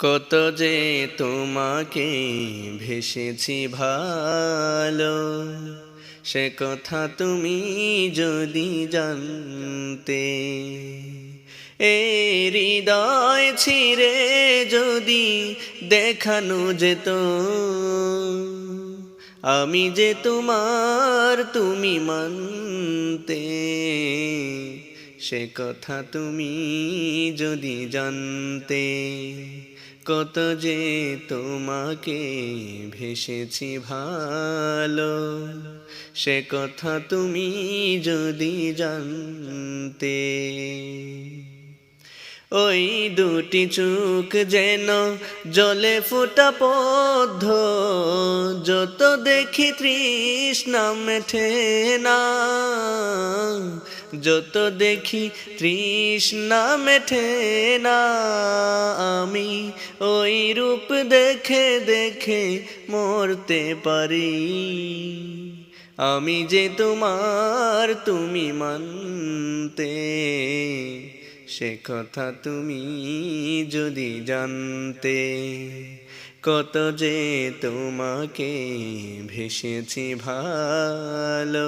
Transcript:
কত যে তোমাকে ভেসেছি ভালো, সে কথা তুমি যদি জানতে, এ হৃদয় ছিঁড়ে যদি দেখানো যেত, আমি যে তোমার তুমি মানতে, সে কথা তুমি যদি জানতে কত যে তোমাকে ভেসেছি ভালো, সে কথা তুমি যদি জানতে। ওই দুটি চোখ যেন জলে ফোটা পদ্ধ যত দেখি তৃষ্ণা মেঠে না। যত দেখি তৃষ্ণা মেঠে না আমি, ওই রূপ দেখে দেখে মরতে পারি। আমি যে তোমার তুমি মানতে, সে কথা তুমি যদি জানতে, কত যে তোমাকে ভেসেছি ভালো